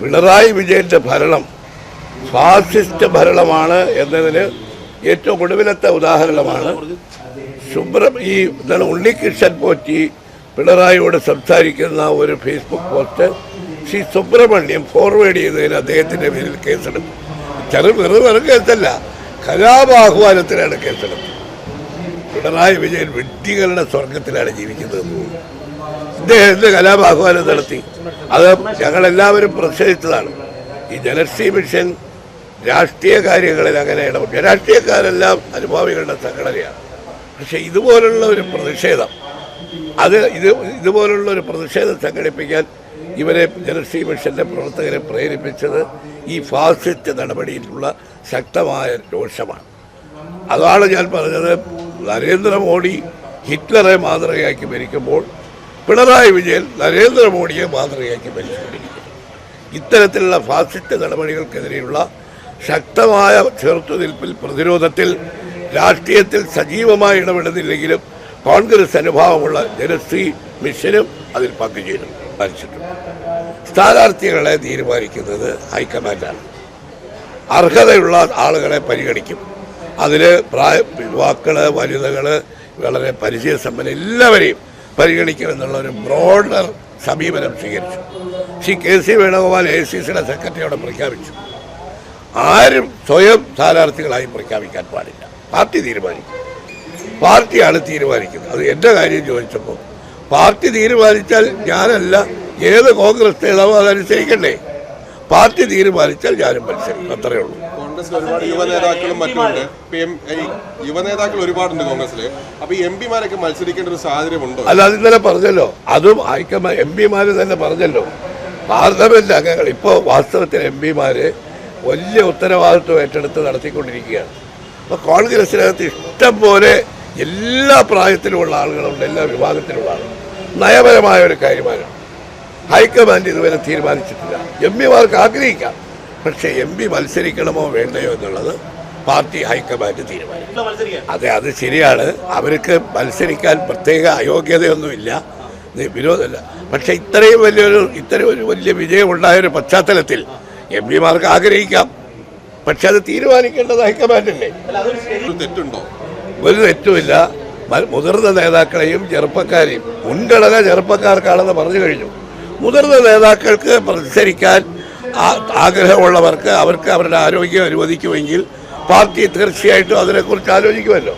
പിണറായി വിജയന്റെ ഭരണം ഫാസിസ്റ്റ് ഭരണമാണ് എന്നതിന് ഏറ്റവും ഒടുവിലത്തെ ഉദാഹരണമാണ്. സുബ്ര ഈ എന്താണ് ഉണ്ണികൃഷ്ണൻ പോറ്റി പിണറായിയോട് സംസാരിക്കുന്ന ഒരു Facebook post Shri Subramaniam forward ചെയ്തതിന് അദ്ദേഹത്തിന്റെ പേരിൽ കേസെടുത്തു. ചെറു വെറും വെറും കേസല്ല കലാപാഹ്വാനത്തിനാണ് കേസെടുത്തത്. പിണറായി വിജയൻ വ്യക്തികളുടെ സ്വർഗത്തിലാണ് ജീവിക്കുന്നത്. ഇദ്ദേഹം എന്ത് കലാപാഹ്വാനം നടത്തി? അത് ഞങ്ങളെല്ലാവരും പ്രതിഷേധിച്ചതാണ്. ഈ ജലശ്രീ മിഷൻ രാഷ്ട്രീയ കാര്യങ്ങളിൽ അങ്ങനെ ഇടപെട്ടു. രാഷ്ട്രീയക്കാരെല്ലാം അനുഭാവികളുടെ സംഘടനയാണ്. പക്ഷെ ഇതുപോലുള്ള ഒരു പ്രതിഷേധം അത് ഇത് ഇതുപോലുള്ള ഒരു പ്രതിഷേധം സംഘടിപ്പിക്കാൻ ഇവരെ ജലശ്രീ മിഷന്റെ പ്രവർത്തകരെ പ്രേരിപ്പിച്ചത് ഈ ഫാസിസ്റ്റ് നടപടിയിലുള്ള ശക്തമായ രോഷമാണ്. അതാണ് ഞാൻ പറഞ്ഞത്. നരേന്ദ്രമോദി ഹിറ്റ്ലറെ മാതൃകയാക്കി ഭരിക്കുമ്പോൾ പിണറായി വിജയൻ നരേന്ദ്രമോദിയെ മാതൃകയാക്കി പരിശോധിക്കുന്നു ഇത്തരത്തിലുള്ള ഫാസിസ്റ്റ് നടപടികൾക്കെതിരെയുള്ള ശക്തമായ ചെറുത്തുനിൽപ്പിൽ പ്രതിരോധത്തിൽ രാഷ്ട്രീയത്തിൽ സജീവമായി ഇടപെടുന്നില്ലെങ്കിലും കോൺഗ്രസ് അനുഭാവമുള്ള ജനശ്രീ മിഷനും അതിൽ പങ്കുചേരും ഭരിച്ചിട്ടുണ്ട്. സ്ഥാനാർത്ഥികളെ തീരുമാനിക്കുന്നത് ഹൈക്കമാൻഡാണ്. അർഹതയുള്ള ആളുകളെ പരിഗണിക്കും. അതിൽ പ്രായ യുവാക്കൾ വനിതകൾ വളരെ പരിചയസമ്പന്ന എല്ലാവരെയും പരിഗണിക്കുമെന്നുള്ള ഒരു ബ്രോഡർ സമീപനം സ്വീകരിച്ചു. Shri K C Venugopal A C സിയുടെ സെക്രട്ടറിയോടെ പ്രഖ്യാപിച്ചു. ആരും സ്വയം സ്ഥാനാർത്ഥികളായി പ്രഖ്യാപിക്കാൻ പാടില്ല. പാർട്ടി തീരുമാനിക്കും. പാർട്ടിയാണ് തീരുമാനിക്കുന്നത്. അത് എന്റെ കാര്യം ചോദിച്ചപ്പോൾ പാർട്ടി തീരുമാനിച്ചാൽ ഞാനല്ല ഏത് കോൺഗ്രസ് നേതാവ് അതനുസരിക്കണ്ടേ? പാർട്ടി തീരുമാനിച്ചാൽ ഞാനും മത്സരിക്കും. അത്രയേ ഉള്ളൂ. കോൺഗ്രസിൽ ഒരുപാട് യുവനേതാക്കളും മറ്റുണ്ട് മറ്റുമുണ്ട് ഈ യുവ നേതാക്കൾ ഒരുപാടുണ്ട് കോൺഗ്രസിൽ അപ്പൊ എം പിമാരൊക്കെ മത്സരിക്കേണ്ട ഒരു സാഹചര്യം ഉണ്ടോ അല്ല അത് ഇന്നലെ പറഞ്ഞല്ലോ. അതും ഹൈക്കമാ എം പിമാര് തന്നെ പറഞ്ഞല്ലോ. പാർലമെന്റ് അംഗങ്ങൾ ഇപ്പോൾ വാസ്തവത്തിൽ എം പിമാര് വലിയ ഉത്തരവാദിത്വം ഏറ്റെടുത്ത് നടത്തിക്കൊണ്ടിരിക്കുകയാണ്. അപ്പോൾ കോൺഗ്രസിനകത്ത് ഇഷ്ടം പോലെ എല്ലാ പ്രായത്തിലുമുള്ള ആളുകളുണ്ട് എല്ലാ വിഭാഗത്തിലുള്ള ആളുകൾ. നയപരമായ ഒരു കാര്യമാണ് ഹൈക്കമാൻഡ് ഇതുവരെ തീരുമാനിച്ചിട്ടില്ല. എം പിമാർക്ക് ആഗ്രഹിക്കാം. പക്ഷേ എം പി മത്സരിക്കണമോ വേണ്ടയോ എന്നുള്ളത് പാർട്ടി ഹൈക്കമാൻഡ് തീരുമാനിക്കും. അതെ അത് ശരിയാണ്. അവർക്ക് മത്സരിക്കാൻ പ്രത്യേക അയോഗ്യതയൊന്നുമില്ല. വിരോധമല്ല. പക്ഷേ ഇത്രയും വലിയൊരു ഇത്രയും ഒരു വലിയ വിജയം ഉണ്ടായൊരു പശ്ചാത്തലത്തിൽ എം പിമാർക്ക് ആഗ്രഹിക്കാം. പക്ഷെ അത് തീരുമാനിക്കേണ്ടത് ഹൈക്കമാൻഡല്ലേ? തെറ്റുണ്ടോ? ഒരു തെറ്റുമില്ല. മുതിർന്ന നേതാക്കളെയും ചെറുപ്പക്കാരെയും മുൻഗണന ചെറുപ്പക്കാർക്കാണെന്ന് പറഞ്ഞു കഴിഞ്ഞു. മുതിർന്ന നേതാക്കൾക്ക് പ്രതിസരിക്കാൻ ആഗ്രഹമുള്ളവർക്ക് അവർക്ക് അവരുടെ ആരോഗ്യം അനുവദിക്കുമെങ്കിൽ പാർട്ടി തീർച്ചയായിട്ടും അതിനെക്കുറിച്ച് ആലോചിക്കുമല്ലോ.